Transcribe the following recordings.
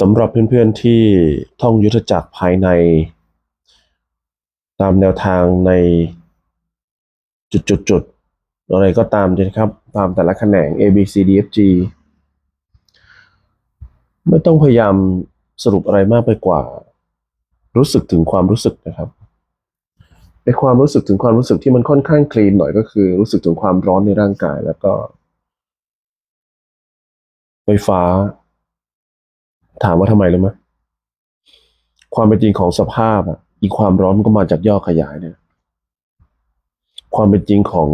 สำหรับเพื่อนๆที่ท่องยุทธจักรภายใน ตามแนวทางในจุดๆๆอะไรก็ตามนะครับ ตามแต่ละแขนง A B C D F G ไม่ต้องพยายามสรุปอะไรมากไปกว่า รู้สึกถึงความรู้สึกนะครับ ในความรู้สึกถึงความรู้สึกที่มันค่อนข้างคลีนหน่อยก็คือ รู้สึกถึงความร้อนในร่างกายแล้วก็ ไฟฟ้า ถามว่าทำไมรู้ไหมความเป็นจริงของสภาพอะ อีความร้อนมันก็มาจากย่อขยายเนี่ย ความเป็นจริงของ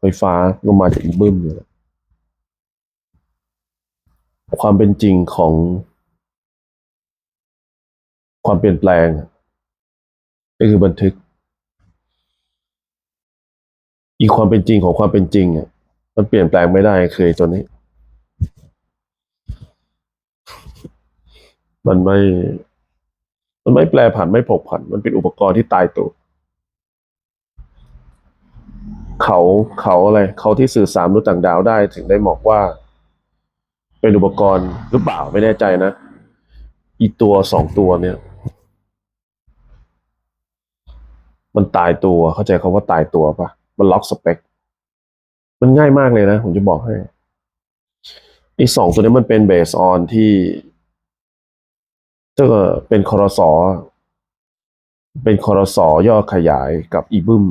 ไฟฟ้าก็มาจากอีบึ้มเนี่ยความเป็นจริงของ ความเปลี่ยนแปลงก็คือบันทึก อีความเป็นจริงของความเป็นจริงอะมันเปลี่ยนแปลงไม่ได้คือไอ้ตัวนี้ มันไม่ มันไม่แปลผันไม่ผกผัน มันเป็นอุปกรณ์ที่ตายตัว เขาเขาอะไรเขาที่สื่อสารมนุษย์ต่างดาวได้ถึงได้บอกว่า เป็นอุปกรณ์หรือเปล่าไม่แน่ใจนะอีตัวสองตัวเนี่ย มันตายตัวเข้าใจคาว่าตายตัวปะมันล็อกสเปค มันง่ายมากเลยนะ ผมจะบอกให้อีสองตัวนี้มันเป็นเบสออนที่ ก็เป็นคอรสอเป็นคอรสอย่อขยายกับอีบึม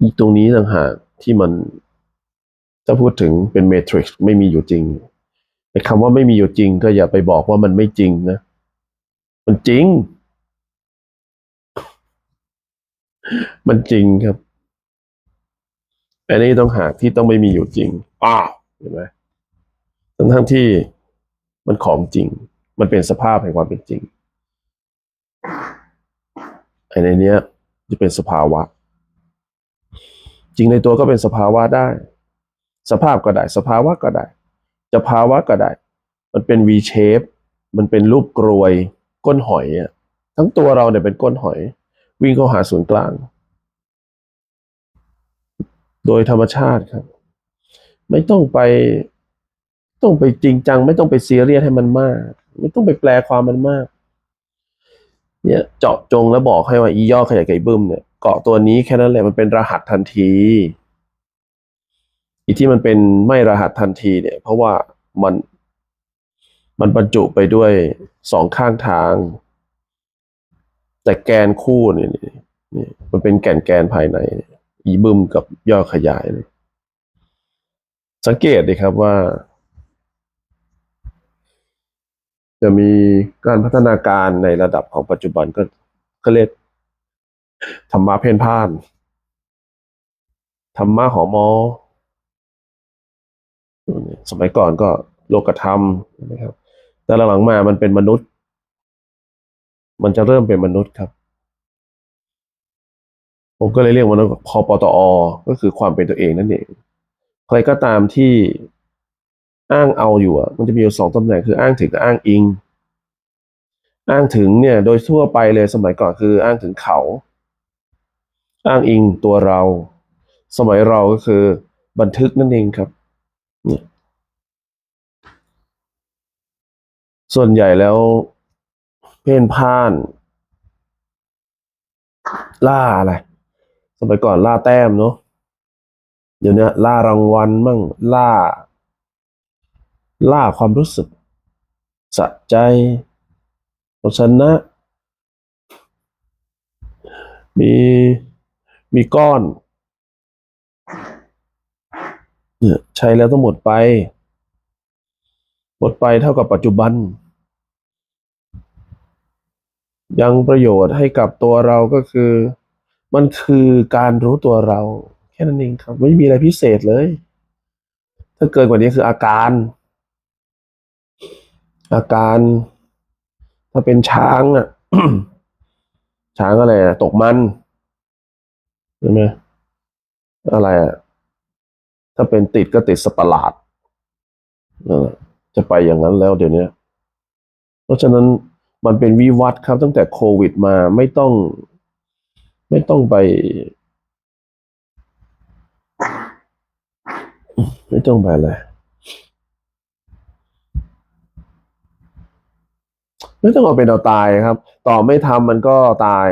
อีตรงนี้ต่างหากที่มันถ้าพูดถึงเป็นเมทริกซ์ไม่มีอยู่จริงไอ้คำว่าไม่มีอยู่จริง ก็อย่าไปบอกว่ามันไม่จริงนะ มันจริง มันจริงครับ อันนี้ต้องหากที่ต้องไม่มีอยู่จริงอ้าวเห็นไหมทั้งทั้งที่มันของจริง มันเป็นสภาพแห่งความเป็นจริงไอ้ในเนี้ยจะเป็นสภาวะ จริงในตัวก็เป็นสภาวะได้ สภาพก็ได้ สภาวะก็ได้ จะภาวะก็ได้ มันเป็น V shape มันเป็นรูปกรวย ก้นหอยอะทั้งตัวเราเนี่ยเป็นก้นหอย วิ่งเข้าหาศูนย์กลาง โดยธรรมชาติครับ ไม่ต้องไป ต้องไปจริงจัง ไม่ต้องไปซีเรียสให้มันมาก ไม่ต้องไปแปลความมันมาก เนี่ยเจาะจงแล้วบอกให้ว่าอีย่อขยายไก่บึ้มเนี่ยเกาะตัวนี้แค่นั้นแหละมันเป็นรหัสทันที อีที่มันเป็นไม่รหัสทันทีเนี่ย เพราะว่ามันมันบรรจุไปด้วยสองข้างทาง แต่แกนคู่เนี่ยนี่มันเป็นแก่นแกนภายใน อีบึ้มกับย่อขยายเนี่ยสังเกตดีครับว่า จะมีการพัฒนาการในระดับของปัจจุบันก็ก็เรียกธรรมะเพนพ่านธรรมะหอมอสมัยก่อนก็โลกธรรมนะครับ แต่หลังมามันเป็นมนุษย์ มันจะเริ่มเป็นมนุษย์ครับ ผมก็เลยเรียกมันว่าคอปตอ ก็คือความเป็นตัวเองนั่นเอง ใครก็ตามที่ อ้างเอาอยู่อะมันจะมีอยู่สองตำแหน่งคืออ้างถึงกับอ้างอิง อ้างถึงเนี่ย โดยทั่วไปเลยสมัยก่อนคืออ้างถึงเขา อ้างอิงตัวเรา สมัยเราก็คือบันทึกนั่นเองครับเนี่ยส่วนใหญ่แล้วเพ่นพ่าน ล่าอะไร สมัยก่อนล่าแต้มเนาะเดี๋ยวนี้ล่ารางวัลมั่งล่า ล่าความรู้สึก สะใจชนะ มีมีก้อนเนี่ยใช้แล้วต้องหมดไป หมดไปเท่ากับปัจจุบัน ยังประโยชน์ให้กับตัวเราก็คือ มันคือการรู้ตัวเรา แค่นั้นเองครับ ไม่มีอะไรพิเศษเลย ถ้าเกินกว่านี้คืออาการ อาการถ้าเป็นช้างอะ ช้างอะไรอะตกมันใช่ไหมอะไรอะถ้าเป็นติดก็ติดสตว์ประหลาดจะไปอย่างนั้นแล้วเดี๋ยวนี้เพราะฉะนั้นมันเป็นวิวัฒน์ครับ ตั้งแต่โควิดมาไม่ต้อง ไม่ต้องไป ไม่ต้องไปอะไร ไม่ต้องเอาเป็นเอาตายครับ ต่อไม่ทำมันก็ตาย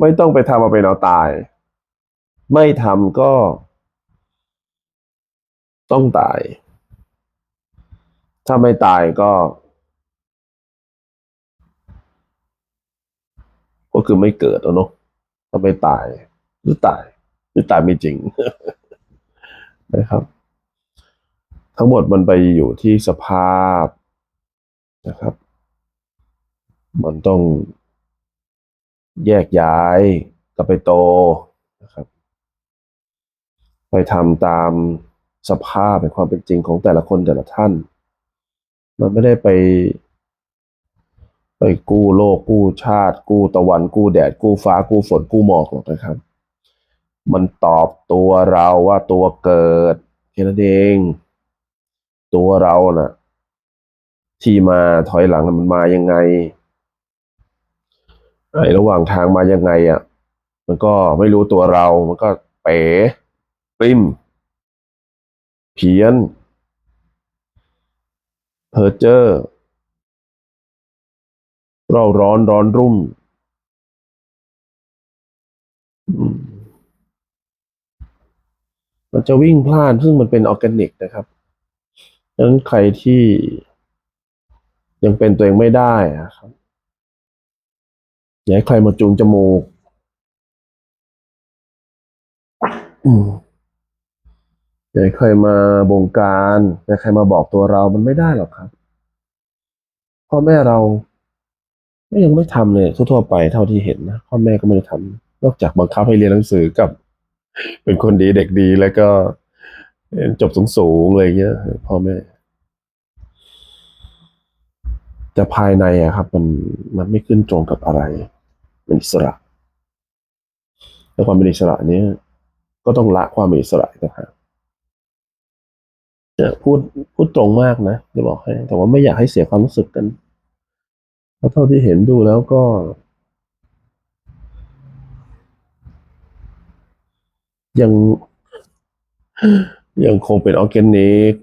ไม่ต้องไปทำเอาเป็นเอาตาย ไม่ทำก็ ต้องตาย ถ้าไม่ตายก็ ก็คือไม่เกิดแล้วเนาะถ้าไม่ตายหรือตายหรือตายไม่จริงนะครับ ทั้งหมดมันไปอยู่ที่สภาพ นะครับ มันต้องแยกย้ายกับไปโตนะครับ ไปทำตามสภาพเป็นความเป็นจริงของแต่ละคนแต่ละท่าน มันไม่ได้ไป ไปกู้โลกกู้ชาติ กู้ตะวันกู้แดด กู้ฟ้ากู้ฝนกู้หมอกหรอกนะครับ มันตอบตัวเราว่าตัวเกิดแค่นั้นเอง ตัวเราน่ะ ที่มาถอยหลังมันมายังไงไอ้ระหว่างทางมายังไงอะ มันก็ไม่รู้ตัวเรา มันก็เป๋ปริ้มเพี้ยน เพอเจอร์เราร้อนร้อนรุ่มมมันจะวิ่งพลาดซึ่งมันเป็นออร์แกนิกนะครับดังนั้นใครที่ ยังเป็นตัวเองไม่ได้อะครับอย่าให้ใครมาจูงจมูกอย่าให้ใครมาบงการอย่าให้ใครมาบอกตัวเรามันไม่ได้หรอกครับพ่อแม่เราก็ยังไม่ทำเลยทั่วๆไปเท่าที่เห็นนะพ่อแม่ก็ไม่ได้ทำนอกจากบังคับให้เรียนหนังสือกับ เป็นคนดีเด็กดีแล้วก็จบสูงๆอะไรเงี้ยพ่อแม่ แต่ภายในอะครับ มันมันไม่ขึ้นตรงกับอะไรเป็นอิสระแล้วความเป็นอิสระเนี้ยก็ต้องละความเป็นอิสระนะครับจะพูดพูดตรงมากนะจะบอกให้ แต่ว่าไม่อยากให้เสียความรู้สึกกันเพราะเท่าที่เห็นดูแล้วก็ ยังยังคงเป็นออร์แกนิก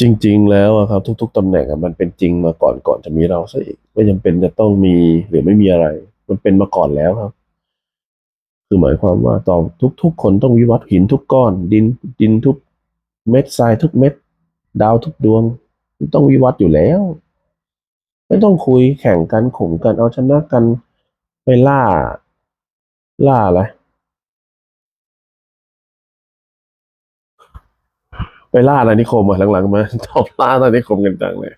จริง ๆ แล้วครับ ทุก ๆตำแหน่งมันเป็นจริงมาก่อนก่อนจะมีเราซะอีกไม่จำเป็นจะต้องมีหรือไม่มีอะไร มันเป็นมาก่อนแล้วครับ คือหมายความว่าต่อทุก ๆ คนต้องวิวัฒน์หินทุกก้อน ดินดินทุกเม็ดทรายทุกเม็ด ดาวทุกดวงต้องวิวัฒน์อยู่แล้ว ไม่ต้องคุยแข่งกันข่มกันเอาชนะกันไปล่า ล่าอะไร ไปล่าอาณานิคมอะหลังๆมาชอบล่าอาณานิคมกันจังเลย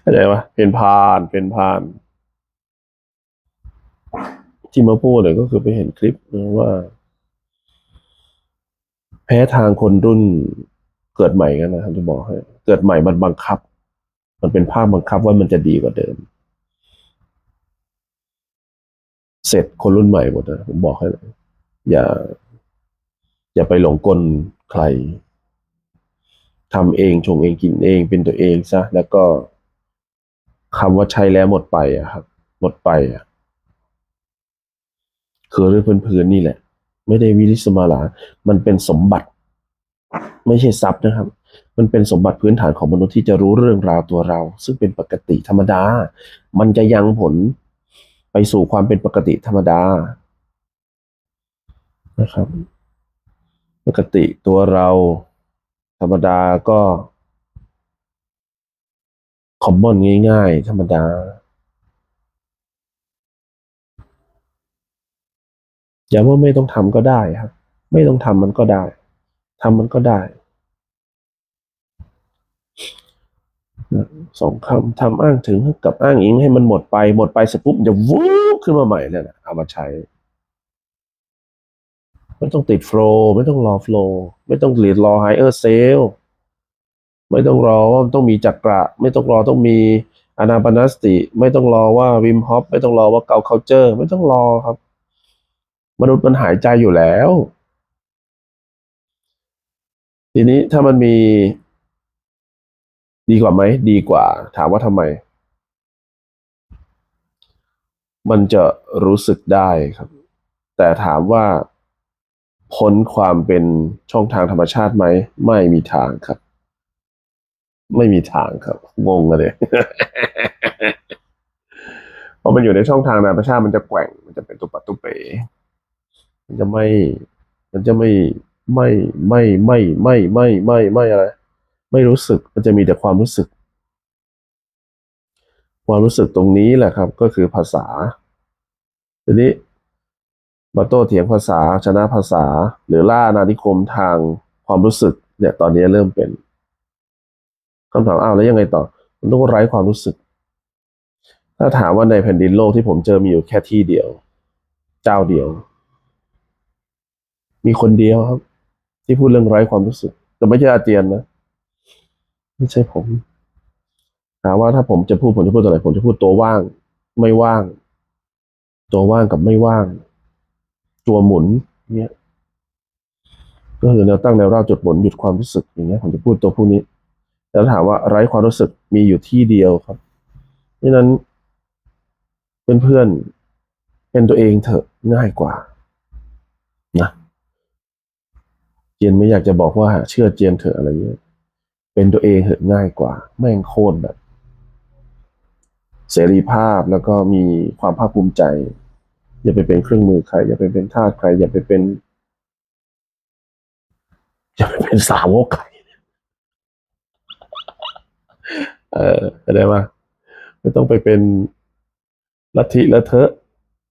เข้าใจปะเป็นพานเป็นพาน ที่มาพูดเลยก็คือไปเห็นคลิปว่า แพ้ทางคนรุ่นเกิดใหม่กันนะครับจะบอกให้เกิดใหม่มันบังคับ มันเป็นภาคบังคับว่ามันจะดีกว่าเดิม เสร็จคนรุ่นใหม่หมดนะผมบอกให้เลยอย่า อย่าไปหลงกลใคร ทำเองชงเองกินเองเป็นตัวเองซะแล้วก็คำว่าใช้แล้วหมดไปอะครับ หมดไปอะคือเรื่องพื้นๆนี่แหละ ไม่ได้วิริสมาลา มันเป็นสมบัติ ไม่ใช่ทรัพย์นะครับ มันเป็นสมบัติพื้นฐานของมนุษย์ที่จะรู้เรื่องราวตัวเรา ซึ่งเป็นปกติธรรมดา มันจะยังผลไปสู่ความเป็นปกติธรรมดานะครับ ปกติตัวเรา ธรรมดาก็ คอมมอนง่ายๆ ธรรมดา อย่าว่าไม่ต้องทำก็ได้ครับ ไม่ต้องทำมันก็ได้ทำมันก็ได้สองคำทำอ้างถึงกับอ้างอิงให้มันหมดไปหมดไปเสร็จปุ๊บจะวูบขึ้นมาใหม่เนี่ยนะเอามาใช้ ไม่ต้องติดโฟล์ไม่ต้องรอโฟล์ไม่ต้องเรียนรอไฮเออร์เซลไม่ต้องรอว่าต้องมีจักระ ไม่ต้องรอต้องมีอนาปานสติ ไม่ต้องรอว่าวิมฮอปไม่ต้องรอว่าเกาเคาเจอร์ ไม่ต้องรอครับ มนุษย์มันหายใจอยู่แล้ว ทีนี้ถ้ามันมี ดีกว่าไหม ดีกว่า ถามว่าทำไม มันจะรู้สึกได้ครับ แต่ถามว่า พ้นความเป็นช่องทางธรรมชาติไหม ไม่มีทางครับ ไม่มีทางครับ งงเลยพราะมันอยู่ในช่องทางนานาชาติมันจะแกว่ง มันจะเป็นตุปัดตุเป๋มันจะไม่ มันจะไม่ไม่ไม่ไม่ไม่ไม่ไม่ไม่อะไร ไม่รู้สึกมันจะมีแต่ความรู้สึก ความรู้สึกตรงนี้แหละครับ ก็คือภาษาทีนี้ มาโต้เถียงภาษาชนะภาษา หรือล่าอาณานิคมทางความรู้สึกเนี่ยตอนนี้เริ่มเป็นคำถามอ้าวแล้วยังไงต่อ มันต้องไร้ความรู้สึก ถ้าถามว่าในแผ่นดินโลกที่ผมเจอมีอยู่แค่ที่เดียว เจ้าเดียว มีคนเดียวครับ ที่พูดเรื่องไร้ความรู้สึก แต่ไม่ใช่อาเจียนนะไม่ใช่ผมถามว่าถ้าผมจะพูดผมจะพูดตัวไหนผมจะพูดตัวว่าง ไม่ว่าง ตัวว่างกับไม่ว่าง ตัวหมุนเนี่ยก็คือแนวตั้งแนวราบจุดหมุนหยุดความรู้สึกอย่างเงี้ยผมจะพูดตัวพวกนี้แล้วถามว่าไร้ความรู้สึกมีอยู่ที่เดียวครับดังนั้นเพื่อนๆเป็นตัวเองเถอะง่ายกว่านะเจียนไม่อยากจะบอกว่าเชื่อเจียนเถอะอะไรเงี้ยเป็นตัวเองเถอะง่ายกว่า แม่งโคตรแบบ เสรีภาพแล้วก็มีความภาคภูมิใจ อย่าไปเป็นเครื่องมือใคร อย่าไปเป็นทาสใคร อย่าไปเป็น อย่าไปเป็นสาวกใครเออเข้าใจปะไม่ต้องไปเป็นลัทธิละเทอะ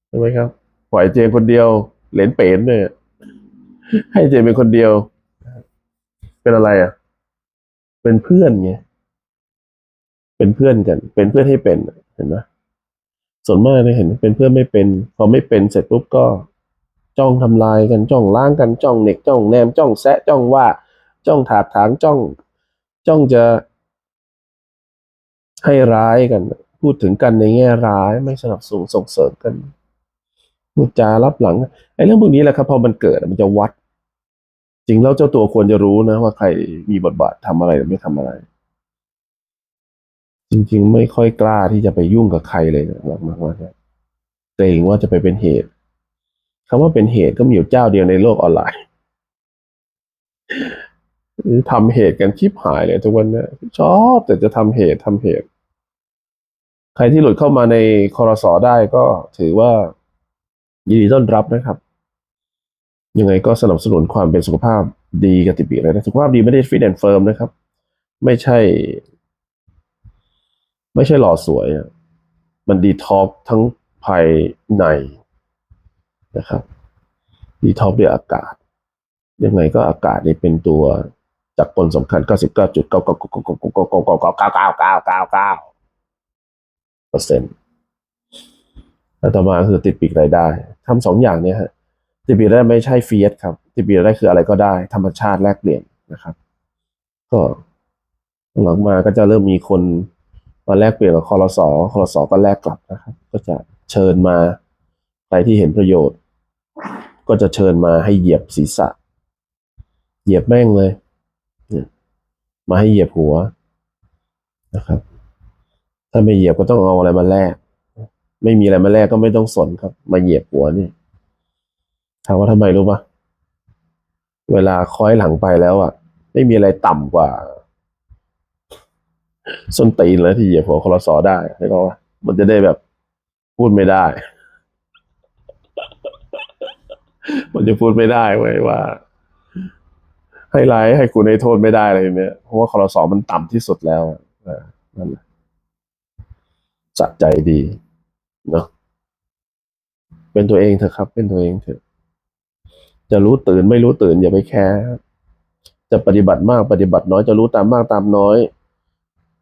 ใช่ไหมครับปล่อยเจมคนเดียว เหรนเป๋นเนี่ยให้เจมเป็นคนเดียว เป็นอะไรอะ เป็นเพื่อนไงเป็นเพื่อนกัน เป็นเพื่อนให้เป็นเห็นไหม ส่วนมากเนี่ยเห็นเป็นเพื่อนไม่เป็น พอไม่เป็นเสร็จปุ๊บก็จ้องทำลายกันจ้องล้างกันจ้องเน็กจ้องแนมจ้องแซะจ้องว่าจ้องถากถางจ้อง จ้องจะให้ร้ายกัน พูดถึงกันในแง่ร้ายไม่สนับสนุนส่งเสริมกันพูดจารับหลังไอ้เรื่องพวกนี้แหละครับพอมันเกิดมันจะวัด จริงแล้วเจ้าตัวควรจะรู้นะว่าใครมีบทบาททำอะไรหรือไม่ทำอะไร จริง ๆ ไม่ค่อยกล้าที่จะไปยุ่งกับใครเลยนะมากๆนะเกรงว่าจะไปเป็นเหตุคำว่าเป็นเหตุก็มีอยู่เจ้าเดียวในโลกออนไลน์ทำเหตุกันชิบหายเลยทุกวันเนี้ยชอบแต่จะทำเหตุทำเหตุ ใครที่หลุดเข้ามาในคอรสอได้ก็ถือว่ายินดีต้อนรับนะครับ ยังไงก็สนับสนุนความเป็นสุขภาพดีกับติปีเลยนะสุขภาพดีไม่ได้ฟิตแอนด์เฟิร์มนะครับ ไม่ใช่ ไม่ใช่หล่อสวยอะมันดีท็อกทั้งภายในนะครับดีท็อกด้วยอากาศ ยังไงก็อากาศนี่เป็นตัวจักรกลสำคัญ99.99999999999เปอร์เซ็นต์แล้วต่อมาคือติดปีกรายได้ทำสองอย่างเนี้ยฮะติดปีกรายได้ไม่ใช่เฟียสครับ ติดปีกรายได้คืออะไรก็ได้ ธรรมชาติแลกเปลี่ยนนะครับ ก็หลังมาก็จะเริ่มมีคน มาแลกเปลี่ยนกับคอรสอคอรสอก็แลกกลับนะครับ ก็จะเชิญมาใครที่เห็นประโยชน์ ก็จะเชิญมาให้เหยียบศีรษะ เหยียบแม่งเลย มาให้เหยียบหัวนะครับ ถ้าไม่เหยียบก็ต้องเอาอะไรมาแลก ไม่มีอะไรมาแลกก็ไม่ต้องสนครับ มาเหยียบหัวนี่ถามว่าทำไมรู้ปะเวลาค้อยหลังไปแล้วอะ ไม่มีอะไรต่ำกว่า ส้นตีนแล้วที่เหยียบหัวคอรสอได้ใช่ไหมว่ามันจะได้แบบพูดไม่ได้ มันจะพูดไม่ได้ไว้ยว่า ให้ไลท์ให้คุณให้โทษไม่ได้อะไรแบบเนี้ยเพราะว่าคอรสอมันต่ำที่สุดแล้วนั่นแหละสะใจดีเนาะเป็นตัวเองเถอะครับ เป็นตัวเองเถอะ จะรู้ตื่นไม่รู้ตื่นอย่าไปแคร์จะปฏิบัติมากปฏิบัติน้อยจะรู้ตามมากตามน้อย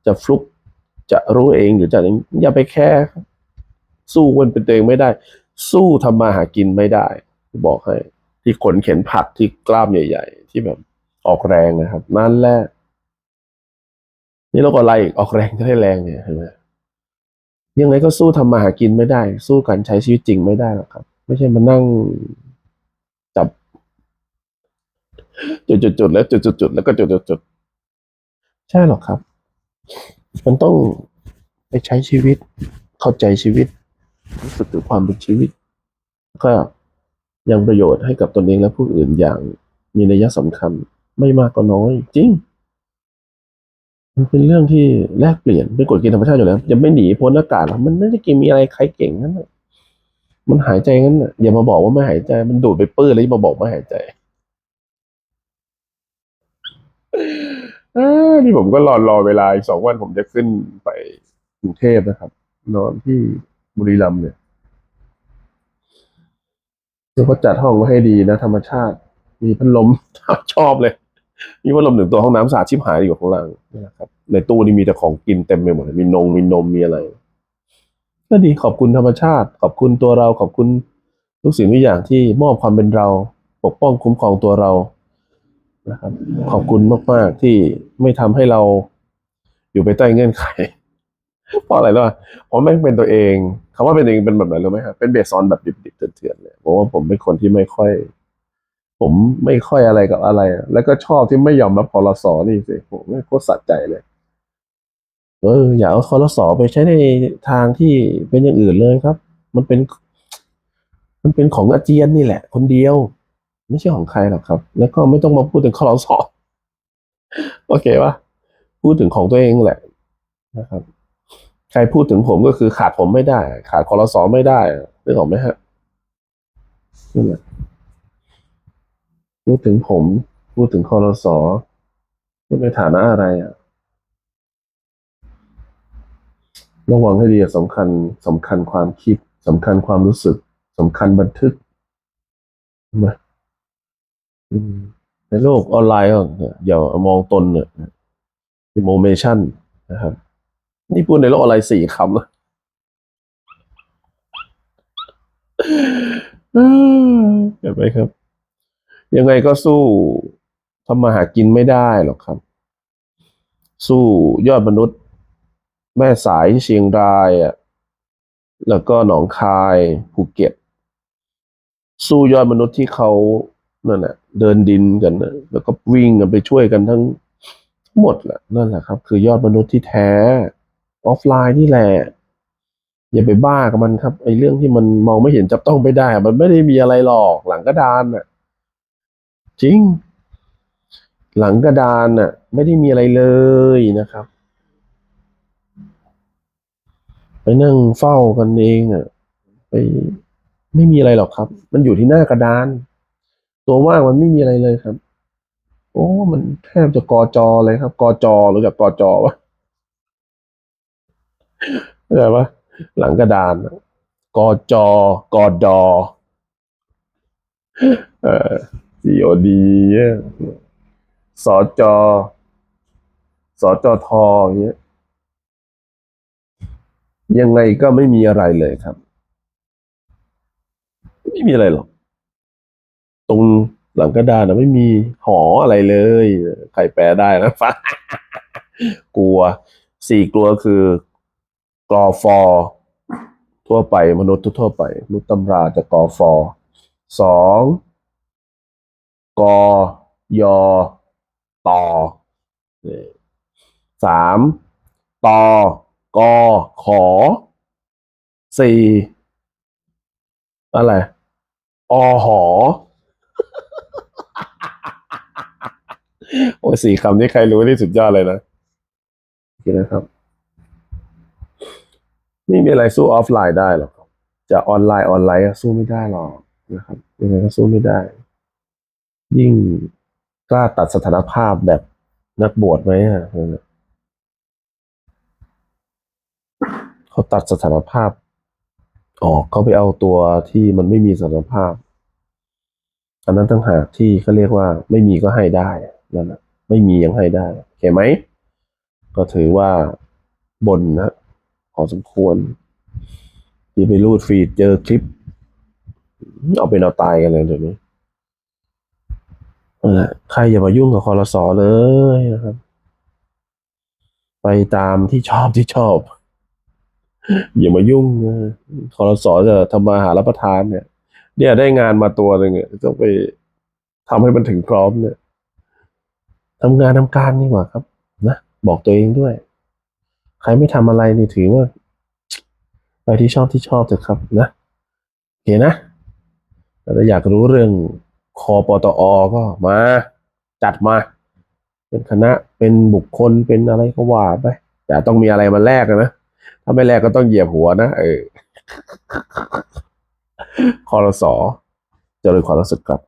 จะฟลุกจะรู้เองหรือจะอย่าไปแคร์ครับสู้คนเป็นตัวเองไม่ได้ สู้ทำมาหากินไม่ได้ บอกให้ ที่ขนเข็นผักที่กล้ามใหญ่ ๆ ที่แบบออกแรงนะครับ นั่นแหละนี่เราก็ไล่ออกแรงจะได้แรงเนี่ยเห็นไหมยังไงก็สู้ทำมาหากินไม่ได้ สู้การใช้ชีวิตจริงไม่ได้หรอกครับ ไม่ใช่มานั่งจับ จุดๆแล้วจุดๆแล้วก็จุดๆใช่หรอกครับ มันต้องไปใช้ชีวิต เข้าใจชีวิต รู้สึกถึงความเป็นชีวิต ก็ยังประโยชน์ให้กับตนเองและผู้อื่นอย่างมีนัยสำคัญไม่มากก็น้อย จริง มันเป็นเรื่องที่แลกเปลี่ยนเป็นกฎเกณฑ์ธรรมชาติอยู่แล้วจะไม่หนีพ้นอากาศหรอกมันไม่ได้ก่งมีอะไรใครเก่งนั้นน่ะมันหายใจงั้นน่ะอย่ามาบอกว่าไม่หายใจ มันดูดไปปื้นแล้วยมาบอกไม่หายใจ เออนี่ผมก็รอรอเวลาอีกสองวันผมจะขึ้นไปกรุงเทพนะครับ นอนที่บุรีรัมย์เนี่ยแล้วก็จัดห้องไว้ให้ดีนะ ธรรมชาติ มีพัดลม ชอบเลย มีพัดลมหนึ่งตัวห้องน้ำสะอาดชิบหายอยู่ข้างล่างนะครับ ในตู้นี่มีแต่ของกินเต็มไปหมดเลยมีนงมีนมมีอะไรก็ดีขอบคุณธรรมชาติ ขอบคุณตัวเราขอบคุณทุกสิ่งทุกอย่างที่มอบความเป็นเรา ปกป้องคุ้มครองตัวเรา นะครับ ขอบคุณมาก ๆ ที่ไม่ทำให้เราอยู่ไปใต้เงื่อนไข เพราะอะไรรู้ป่ะเพราะแม่เป็นตัวเองคำว่าเป็นตัวเองเป็นแบบไหนรู้ไหมครับเป็นเบสออนแบบดิบๆเถื่อนๆเลยเพราะว่าผมเป็นคนที่ไม่ค่อย ผมไม่ค่อยอะไรกับอะไร แล้วก็ชอบที่ไม่ยอมรับคอรสอนี่สิผมไม่โคตรสะใจเลยเอออย่าเอาคอรสอไปใช้ในทางที่เป็นอย่างอื่นเลยครับ มันเป็น มันเป็นของอาเจียนนี่แหละ คนเดียว ไม่ใช่ของใครหรอกครับ แล้วก็ไม่ต้องมาพูดถึงคอรสอโอเคปะพูดถึงของตัวเองแหละนะครับ ใครพูดถึงผมก็คือขาดผมไม่ได้ ขาดคอรสอไม่ได้นึกออกไหมฮะนั่แหละพูดถึงผม พูดถึงคอรสอพูดในฐานะอะไรอะระวังให้ดีอะสำคัญสำคัญความคิดสำคัญความรู้สึกสำคัญบันทึกใช่ไหมอืม ในโลกออนไลน์ก็เนี่ยอย่ามองตนเนี่ยอิโมเมชันนะครับ นี่พูดในโลกออนไลน์สี่คำนะเห็นไหมครับ ยังไงก็สู้ทำมาหากินไม่ได้หรอกครับ สู้ยอดมนุษย์ แม่สายเชียงรายอะแล้วก็หนองคายภูเก็ต สู้ยอดมนุษย์ที่เขานั่นแหละ เดินดินกันนะแล้วก็วิ่งกันไปช่วยกันทั้งทั้งหมดแหละนั่นแหละครับ คือยอดมนุษย์ที่แท้ ออฟไลน์นี่แหละ อย่าไปบ้ากับมันครับไอ้เรื่องที่มันมองไม่เห็นจับต้องไม่ได้ มันไม่ได้มีอะไรหรอกหลังกระดานน่ะ จริง หลังกระดานน่ะ ไม่ได้มีอะไรเลยนะครับ ไปนั่งเฝ้ากันเองอะ ไปไม่มีอะไรหรอกครับ มันอยู่ที่หน้ากระดาน ตัวว่างมันไม่มีอะไรเลยครับ โอ้ มันแทบจะกอจอเลยครับ กอจอรู้จักกอจอปะเข้าใจปะหลังกระดานกอจอกอดอเอ่อ COD เนี่ยสจสจอทอย่างเงี้ยยังไงก็ไม่มีอะไรเลยครับ ไม่มีอะไรหรอก ตรงหลังกระดานนะไม่มีหออะไรเลยใครแปลได้นะฟ้ากลัวสี่กลัวคือกอฟอทั่วไปมนุษย์ทั่วไปมนุษย์ตำราจะกอฟอสองกอยอต่อสามตอกอขอสี่อะไรอหอ โอ้ยสี่คำนี้ใครรู้นี่สุดยอดเลยนะโอเคนะครับ ไม่มีอะไรสู้ออฟไลน์ได้หรอกจะออนไลน์ออนไลน์ก็สู้ไม่ได้หรอกนะครับยังไงก็สู้ไม่ได้ ยิ่งกล้าตัดสถานภาพแบบนักบวชไหมอะเขาตัดสถานภาพออกเขาไปเอาตัวที่มันไม่มีสถานภาพ อันนั้นตั้งหากที่เขาเรียกว่าไม่มีก็ให้ได้ นั่นแหละไม่มียังให้ได้โอเคไหม ก็ถือว่าบนนะพอสมควร ที่ไปรูดฟีดเจอคลิป เอาเป็นเอาตายกันเลยเดี๋ยวนี้นั่นแหละใครอย่ามายุ่งกับคอรสอเลยนะครับ ไปตามที่ชอบที่ชอบ อย่ามายุ่งคอรสอจะทำมาหารับประทานเนี่ย เนี่ยได้งานมาตัวหนึ่งต้องไปทำให้มันถึงพร้อมเนี่ย ทำงานทำการนี่หว่าครับ นะบอกตัวเองด้วย ใครไม่ทำอะไรนี่ถือว่า ไปที่ชอบที่ชอบเถอะครับนะโอเคนะแต่ถ้าอยากรู้เรื่องคอปตอก็มา จัดมา เป็นคณะเป็นบุคคลเป็นอะไรก็ว่าไปแต่ต้องมีอะไรมาแลกนะถ้าไม่แลกก็ต้องเหยียบหัวนะเออคอรสอเจริญความรู้สึกครับ